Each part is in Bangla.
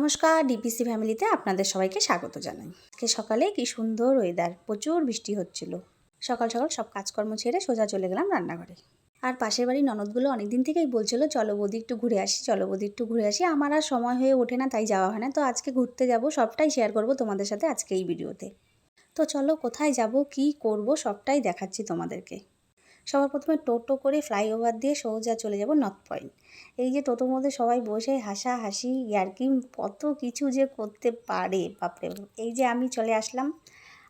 নমস্কার ডিপিসি ফ্যামিলিতে আপনাদের সবাইকে স্বাগত জানাই। আজকে সকালে কি সুন্দর ওয়েদার প্রচুর বৃষ্টি হচ্ছিল। সকাল সকাল সব কাজকর্ম ছেড়ে সোজা চলে গেলাম রান্নাঘরে। আর পাশের বাড়ির ননদগুলো অনেক দিন থেকেই বলছিল, চলো বৌদি একটু ঘুরে আসি, চলো বৌদি একটু ঘুরে আসি। আমার আর সময় হয়ে ওঠে না, তাই যাওয়া হয় না। তো আজকে ঘুরতে যাব, সবটাই শেয়ার করব তোমাদের সাথে আজকে এই ভিডিওতে তো চলো কোথায় যাব, কি করব, সবটাই দেখাচ্ছি তোমাদেরকে। সবার প্রথমে টোটো করে ফ্লাইওভার দিয়ে সোজা চলে যাব নর্থ পয়েন্ট। এই যে টোটোর মধ্যে সবাই বসে হাসা হাসি ইয়ার্কি কত কিছু যে করতে পারে, বাপরে বাপ। এই যে আমি চলে আসলাম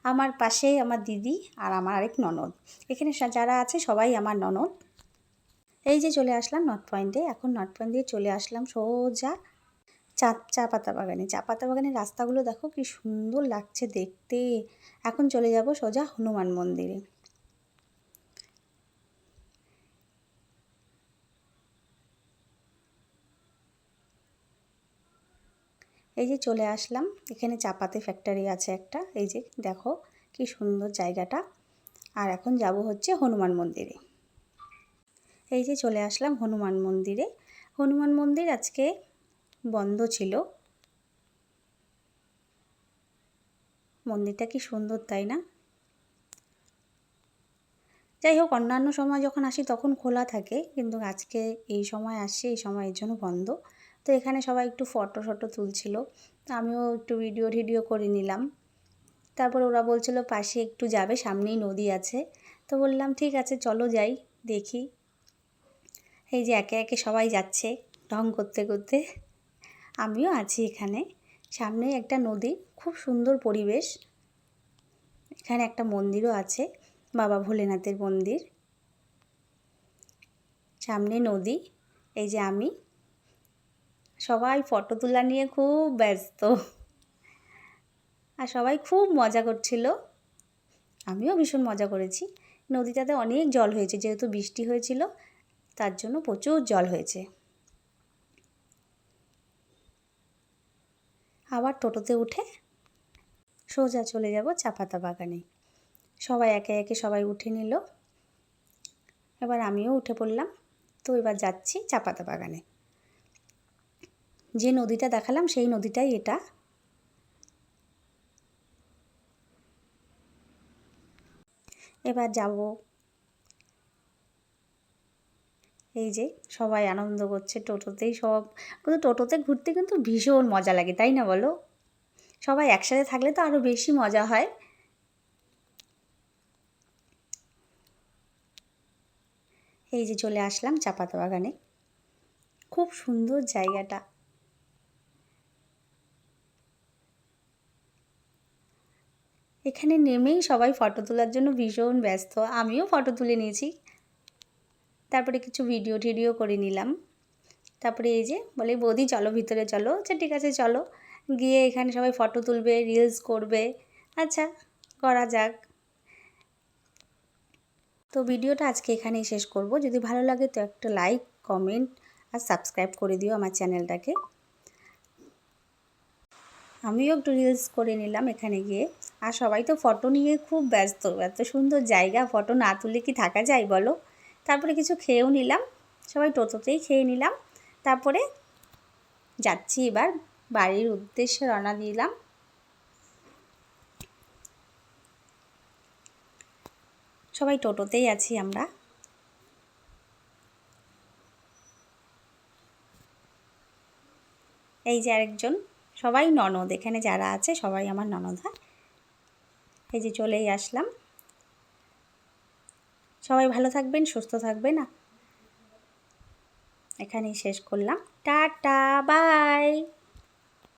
আমার পাশে আমার দিদি আর আমার আরেক ননদ। এখানে যারা আছে সবাই আমার ননদ। এই যে চলে আসলাম নর্থ পয়েন্টে। এখন নর্থ পয়েন্ট দিয়ে চলে আসলাম সোজা চা চা পাতা বাগানে। চা পাতা বাগানের রাস্তাগুলো দেখো কি সুন্দর লাগছে দেখতে। এখন চলে যাব সোজা হনুমান মন্দিরে। এই যে চলে আসলাম। এখানে চাপাতি ফ্যাক্টরি আছে একটা। এই যে দেখো কি সুন্দর জায়গাটা। আর এখন যাব হচ্ছে হনুমান মন্দিরে। এই যে চলে আসলাম হনুমান মন্দিরে। হনুমান মন্দির আজকে বন্ধ ছিল। মন্দিরটা কি সুন্দর তাই না? যাই হোক, অন্যান্য সময় যখন আসি তখন খোলা থাকে। কিন্তু আজকে এই সময় আসছে, এই সময় এর জন্য বন্ধ। তো এখানে সবাই একটু ফটো ফটো তুলছিল। তো আমিও একটু ভিডিও টিডিও করে নিলাম। তারপর ওরা বলছিল, পাশে একটু যাবে, সামনেই নদী আছে। তো বললাম, ঠিক আছে, চলো যাই, দেখি। এই যে একে একে সবাই যাচ্ছে ঢং করতে করতে। আমিও আছি এখানে। সামনে একটা নদী, খুব সুন্দর পরিবেশ। এখানে একটা মন্দিরও আছে, বাবা ভোলেনাথের মন্দির। সামনে নদী, এই যে আমি। সবাই ফটো তোলা নিয়ে খুব ব্যস্ত। আর সবাই খুব মজা করছিল। আমিও ভীষণ মজা করেছি। নদীটাতে অনেক জল হয়েছে, যেহেতু বৃষ্টি হয়েছিল, তার জন্য প্রচুর জল হয়েছে। আবার টোটোতে উঠে সোজা চলে যাব চাপাতা বাগানে। সবাই একে একে সবাই উঠে নিল। এবার আমিও উঠে পড়লাম। তো এবার যাচ্ছি চাপাতা বাগানে। যে নদীটা দেখালাম, সেই নদীটাই এটা। এবার যাব। এই যে সবাই আনন্দ করছে টোটোতেই, সব কিন্তু টোটোতে ঘুরতে কিন্তু ভীষণ মজা লাগে, তাই না বলো? সবাই একসাথে থাকলে তো আরও বেশি মজা হয়। এই যে চলে আসলাম চাপাতা বাগানে। খুব সুন্দর জায়গাটা। এখানে নেমেই সবাই ফটো তোলার জন্য ভীষণ ব্যস্ত। আমিও ফটো তুলে নিয়েছি। তারপরে কিছু ভিডিও টিডিও করে নিলাম। তারপরে এই যে বলে, বৌদি, চলো ভিতরে চলো। আচ্ছা ঠিক আছে, চলো। গিয়ে এখানে সবাই ফটো তুলবে রিলস করবে। আচ্ছা করা যাক। তো ভিডিওটা আজকে এখানেই শেষ করব। যদি ভালো লাগে তো একটা লাইক কমেন্ট আর সাবস্ক্রাইব করে দিও আমার চ্যানেলটাকে আমিও একটু রিলস করে নিলাম এখানে গিয়ে। আর সবাই তো ফটো নিয়ে খুব ব্যস্ত। এত সুন্দর জায়গা ফটো না তুললে কি থাকা যায় বলো? তারপরে কিছু খেয়েও নিলাম। সবাই টোটোতেই খেয়ে নিলাম। তারপরে যাচ্ছি এবার বাড়ির উদ্দেশ্যে রওনা দিলাম। সবাই টোটোতেই আছি আমরা। এই যে আরেকজন। সবাই ননদ, এখানে যারা আছে সবাই আমার ননদ। হয় এই যে চলেই আসলাম। সবাই ভালো থাকবেন, সুস্থ থাকবেন। এখানেই শেষ করলাম। Tata, bye!